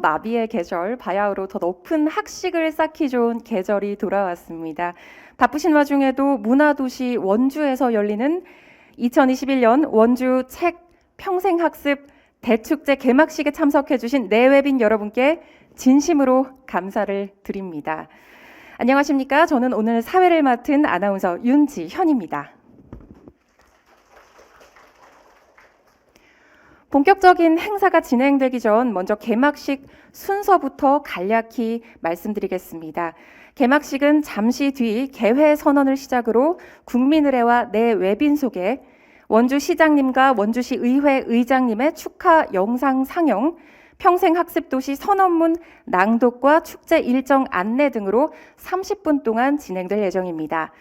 마비의 계절 바야흐로 더 높은 학식을 쌓기 좋은 계절이 돌아왔습니다. 바쁘신 와중에도 문화도시 원주에서 열리는 2021년 원주 책 평생학습 대축제 개막식에 참석해 주신 내외빈 여러분께 진심으로 감사를 드립니다. 안녕하십니까? 저는 오늘 사회를 맡은 아나운서 윤지현입니다. 본격적인 행사가 진행되기 전 먼저 개막식 순서부터 간략히 말씀드리겠습니다. 개막식은 잠시 뒤 개회 선언을 시작으로 국민의례와 내 외빈 소개, 원주 시장님과 원주시 의회 의장님의 축하 영상 상영, 평생학습도시 선언문 낭독과 축제 일정 안내 등으로 30분 동안 진행될 예정입니다.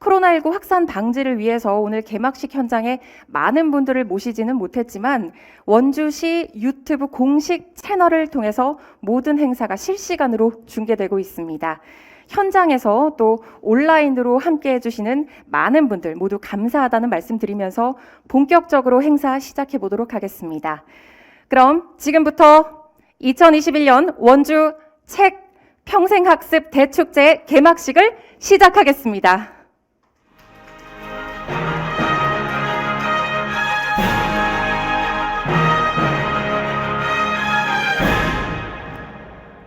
코로나19 확산 방지를 위해서 오늘 개막식 현장에 많은 분들을 모시지는 못했지만 원주시 유튜브 공식 채널을 통해서 모든 행사가 실시간으로 중계되고 있습니다. 현장에서 또 온라인으로 함께 해주시는 많은 분들 모두 감사하다는 말씀 드리면서 본격적으로 행사 시작해 보도록 하겠습니다. 그럼 지금부터 2021년 원주 책 평생학습 대축제 개막식을 시작하겠습니다.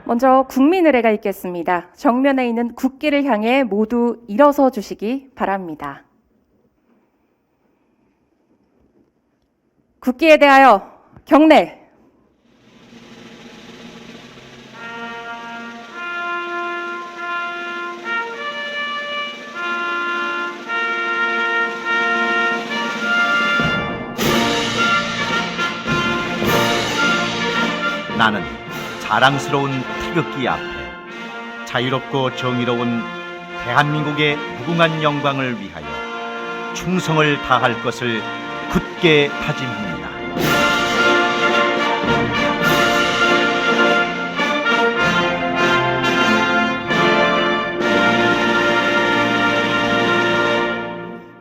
먼저 국민 의례가 있겠습니다. 정면에 있는 국기를 향해 모두 일어서 주시기 바랍니다. 국기에 대하여 경례. 나는 자랑스러운 태극기 앞에 자유롭고 정의로운 대한민국의 무궁한 영광을 위하여 충성을 다할 것을 굳게 다짐합니다.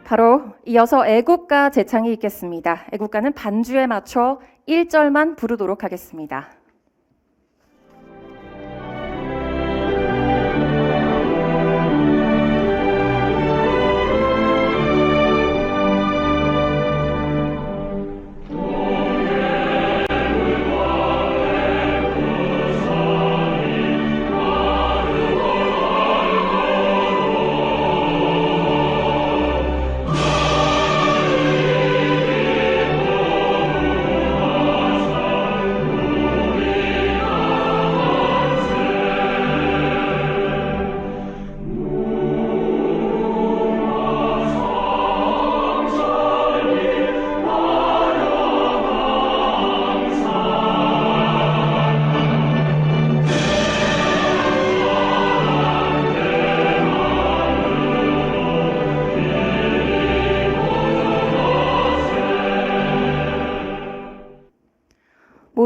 바로 이어서 애국가 제창이 있겠습니다. 애국가는 반주에 맞춰 1절만 부르도록 하겠습니다.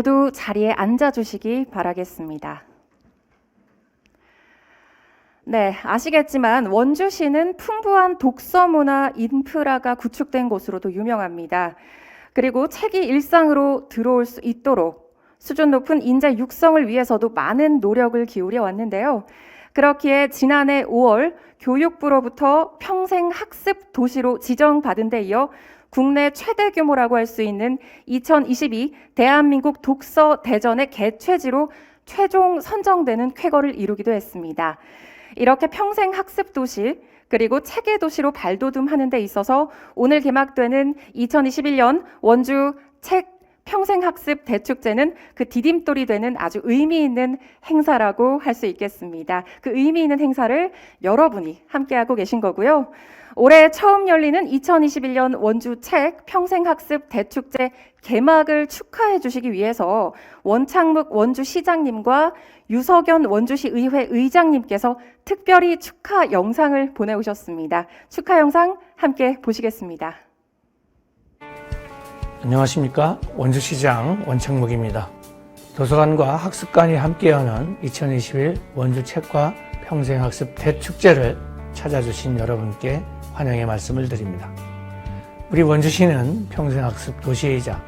모두 자리에 앉아 주시기 바라겠습니다. 네, 아시겠지만 원주시는 풍부한 독서 문화 인프라가 구축된 곳으로도 유명합니다. 그리고 책이 일상으로 들어올 수 있도록 수준 높은 인재 육성을 위해서도 많은 노력을 기울여 왔는데요. 그렇기에 지난해 5월 교육부로부터 평생 학습 도시로 지정받은 데 이어 국내 최대 규모라고 할 수 있는 2022 대한민국 독서 대전의 개최지로 최종 선정되는 쾌거를 이루기도 했습니다. 이렇게 평생 학습 도시 그리고 체계 도시로 발돋움하는 데 있어서 오늘 개막되는 2021년 원주 책 평생학습 대축제는 그 디딤돌이 되는 아주 의미 있는 행사라고 할 수 있겠습니다. 그 의미 있는 행사를 여러분이 함께하고 계신 거고요. 올해 처음 열리는 2021년 원주 책 평생학습 대축제 개막을 축하해 주시기 위해서 원창묵 원주 시장님과 유석연 원주시 의회 의장님께서 특별히 축하 영상을 보내오셨습니다. 축하 영상 함께 보시겠습니다. 안녕하십니까 원주시장 원창묵입니다. 도서관과 학습관이 함께하는 2021 원주 책과 평생학습 대축제를 찾아주신 여러분께 환영의 말씀을 드립니다. 우리 원주시는 평생학습 도시이자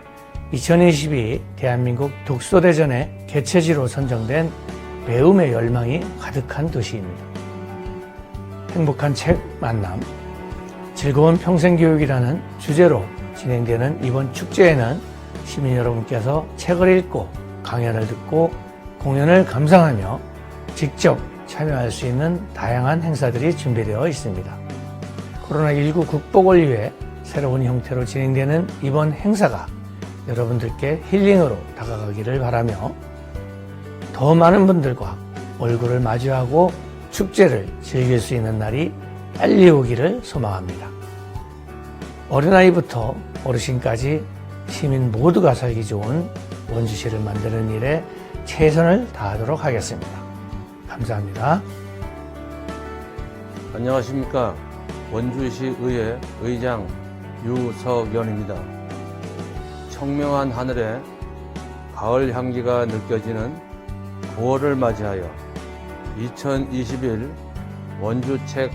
2022 대한민국 독서대전의 개최지로 선정된 배움의 열망이 가득한 도시입니다. 행복한 책 만남, 즐거운 평생교육이라는 주제로 진행되는 이번 축제에는 시민 여러분께서 책을 읽고 강연을 듣고 공연을 감상하며 직접 참여할 수 있는 다양한 행사들이 준비되어 있습니다. 코로나19 극복을 위해 새로운 형태로 진행되는 이번 행사가 여러분들께 힐링으로 다가가기를 바라며 더 많은 분들과 얼굴을 마주하고 축제를 즐길 수 있는 날이 빨리 오기를 소망합니다. 어린아이부터 어르신까지 시민 모두가 살기 좋은 원주시를 만드는 일에 최선을 다하도록 하겠습니다. 감사합니다. 안녕하십니까. 원주시 의회 의장 유석연입니다. 청명한 하늘에 가을 향기가 느껴지는 9월을 맞이하여 2021 원주책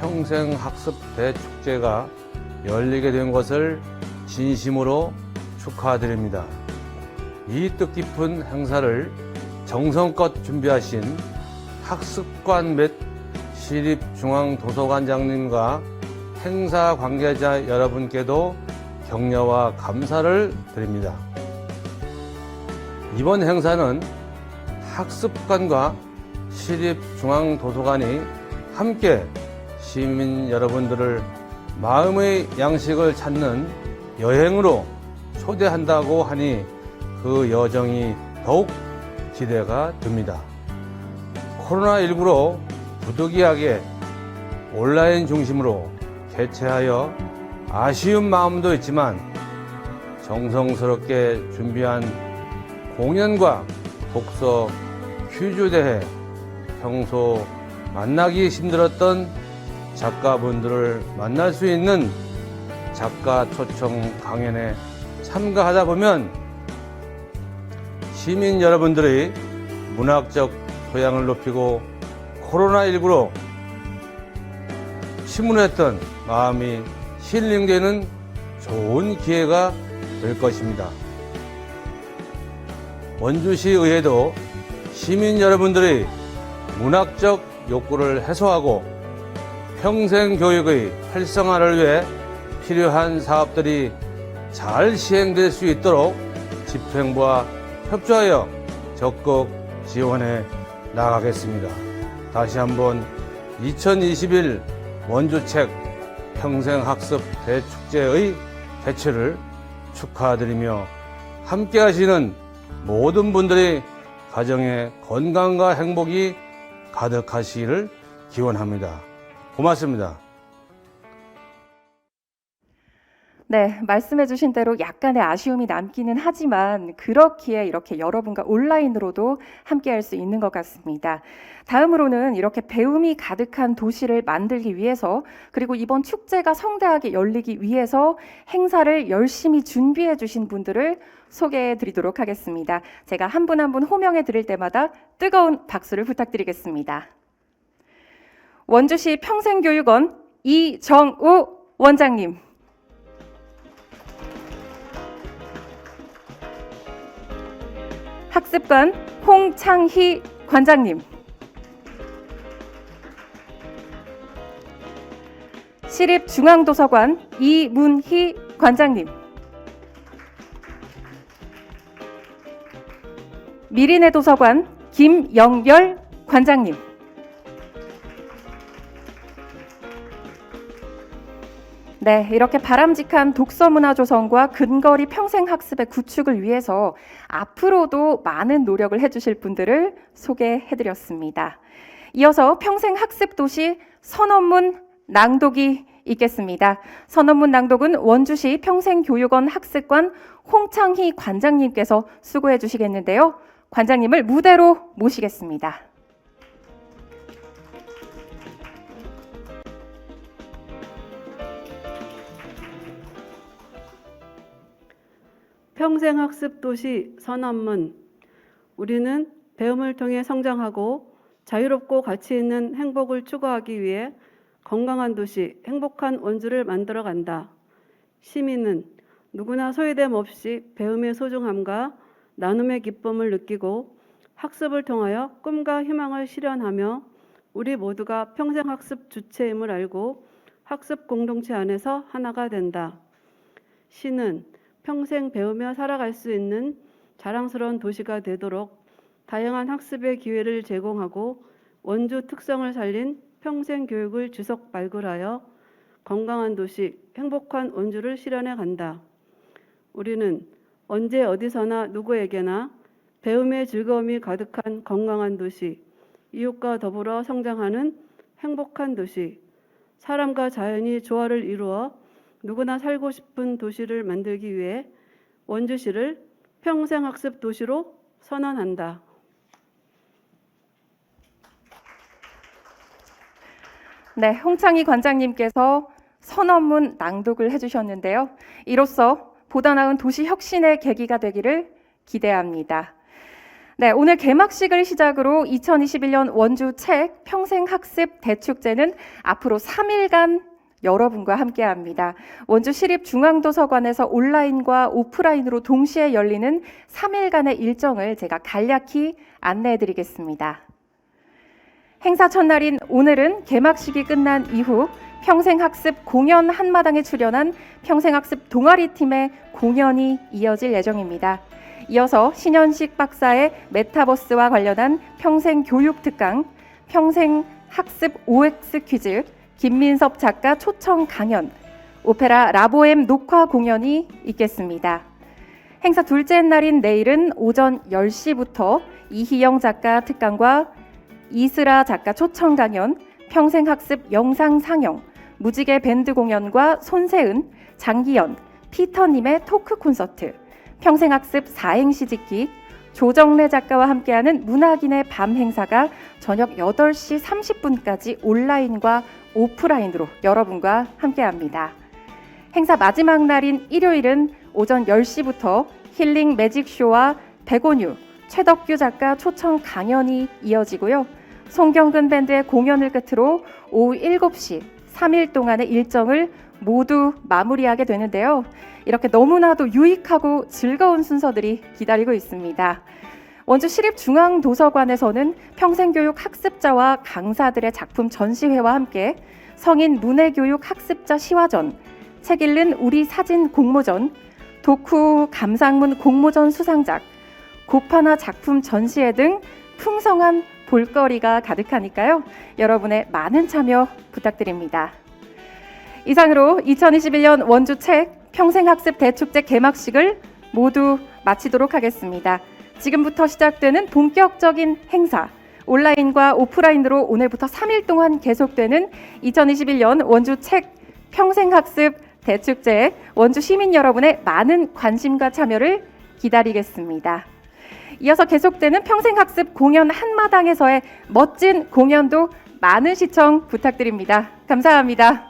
평생학습 대축제가 열리게 된 것을 진심으로 축하드립니다. 이 뜻깊은 행사를 정성껏 준비하신 학습관 및 시립중앙도서관장님과 행사 관계자 여러분께도 격려와 감사를 드립니다. 이번 행사는 학습관과 시립중앙도서관이 함께 시민 여러분들을 마음의 양식을 찾는 여행으로 초대한다고 하니 그 여정이 더욱 기대가 됩니다. 코로나19로 부득이하게 온라인 중심으로 개최하여 아쉬운 마음도 있지만 정성스럽게 준비한 공연과 독서 퀴즈 대회 평소 만나기 힘들었던 작가분들을 만날 수 있는 작가 초청 강연에 참가하다 보면 시민 여러분들의 문학적 소양을 높이고 코로나19로 침울했던 마음이 힐링되는 좋은 기회가 될 것입니다. 원주시 의회도 시민 여러분들의 문학적 욕구를 해소하고 평생 교육의 활성화를 위해 필요한 사업들이 잘 시행될 수 있도록 집행부와 협조하여 적극 지원해 나가겠습니다. 다시 한번 2021 원주책 평생학습 대축제의 개최를 축하드리며 함께 하시는 모든 분들의 가정의 건강과 행복이 가득하시기를 기원합니다. 고맙습니다. 네, 말씀해주신 대로 약간의 아쉬움이 남기는 하지만 그렇기에 이렇게 여러분과 온라인으로도 함께할 수 있는 것 같습니다. 다음으로는 이렇게 배움이 가득한 도시를 만들기 위해서 그리고 이번 축제가 성대하게 열리기 위해서 행사를 열심히 준비해 주신 분들을 소개해 드리도록 하겠습니다. 제가 한 분 한 분 호명해 드릴 때마다 뜨거운 박수를 부탁드리겠습니다. 원주시 평생교육원 이정우 원장님. 학습관 홍창희 관장님. 시립중앙도서관 이문희 관장님. 미리네 도서관 김영열 관장님. 네, 이렇게 바람직한 독서 문화 조성과 근거리 평생 학습의 구축을 위해서 앞으로도 많은 노력을 해주실 분들을 소개해드렸습니다. 이어서 평생 학습 도시 선언문 낭독이 있겠습니다. 선언문 낭독은 원주시 평생교육원 학습관 홍창희 관장님께서 수고해 주시겠는데요. 관장님을 무대로 모시겠습니다. 평생학습 도시 선언문 우리는 배움을 통해 성장하고 자유롭고 가치 있는 행복을 추구하기 위해 건강한 도시, 행복한 원주를 만들어 간다. 시민은 누구나 소외됨 없이 배움의 소중함과 나눔의 기쁨을 느끼고 학습을 통하여 꿈과 희망을 실현하며 우리 모두가 평생 학습 주체임을 알고 학습 공동체 안에서 하나가 된다. 시는 평생 배우며 살아갈 수 있는 자랑스러운 도시가 되도록 다양한 학습의 기회를 제공하고 원주 특성을 살린 평생 교육을 지속 발굴하여 건강한 도시, 행복한 원주를 실현해 간다. 우리는 언제 어디서나 누구에게나 배움의 즐거움이 가득한 건강한 도시, 이웃과 더불어 성장하는 행복한 도시, 사람과 자연이 조화를 이루어 누구나 살고 싶은 도시를 만들기 위해 원주시를 평생학습 도시로 선언한다. 네, 홍창희 관장님께서 선언문 낭독을 해주셨는데요. 이로써 보다 나은 도시 혁신의 계기가 되기를 기대합니다. 네, 오늘 개막식을 시작으로 2021년 원주 책 평생학습 대축제는 앞으로 3일간 여러분과 함께 합니다. 원주 시립 중앙도서관에서 온라인과 오프라인으로 동시에 열리는 3일간의 일정을 제가 간략히 안내해 드리겠습니다. 행사 첫날인 오늘은 개막식이 끝난 이후 평생학습 공연 한마당에 출연한 평생학습 동아리 팀의 공연이 이어질 예정입니다. 이어서 신현식 박사의 메타버스와 관련한 평생 교육 특강, 평생 학습 OX 퀴즈, 김민섭 작가 초청 강연, 오페라 라보엠 녹화 공연이 있겠습니다. 행사 둘째 날인 내일은 오전 10시부터 이희영 작가 특강과 이슬아 작가 초청 강연, 평생학습 영상 상영, 무지개 밴드 공연과 손세은, 장기연, 피터님의 토크 콘서트, 평생학습 사행시 짓기, 조정래 작가와 함께하는 문학인의 밤 행사가 저녁 8시 30분까지 온라인과 오프라인으로 여러분과 함께합니다. 행사 마지막 날인 일요일은 오전 10시부터 힐링 매직쇼와 백온유, 최덕규 작가 초청 강연이 이어지고요. 송경근 밴드의 공연을 끝으로 오후 7시 3일 동안의 일정을 모두 마무리하게 되는데요. 이렇게 너무나도 유익하고 즐거운 순서들이 기다리고 있습니다. 원주 시립중앙도서관에서는 평생교육 학습자와 강사들의 작품 전시회와 함께 성인 문해교육 학습자 시화전, 책 읽는 우리 사진 공모전, 도쿠 감상문 공모전 수상작, 고파나 작품 전시회 등 풍성한 볼거리가 가득하니까요. 여러분의 많은 참여 부탁드립니다. 이상으로 2021년 원주 책 평생학습 대축제 개막식을 모두 마치도록 하겠습니다. 지금부터 시작되는 본격적인 행사, 온라인과 오프라인으로 오늘부터 3일 동안 계속되는 2021년 원주 책 평생학습 대축제에 원주 시민 여러분의 많은 관심과 참여를 기다리겠습니다. 이어서 계속되는 평생학습 공연 한마당에서의 멋진 공연도 많은 시청 부탁드립니다. 감사합니다.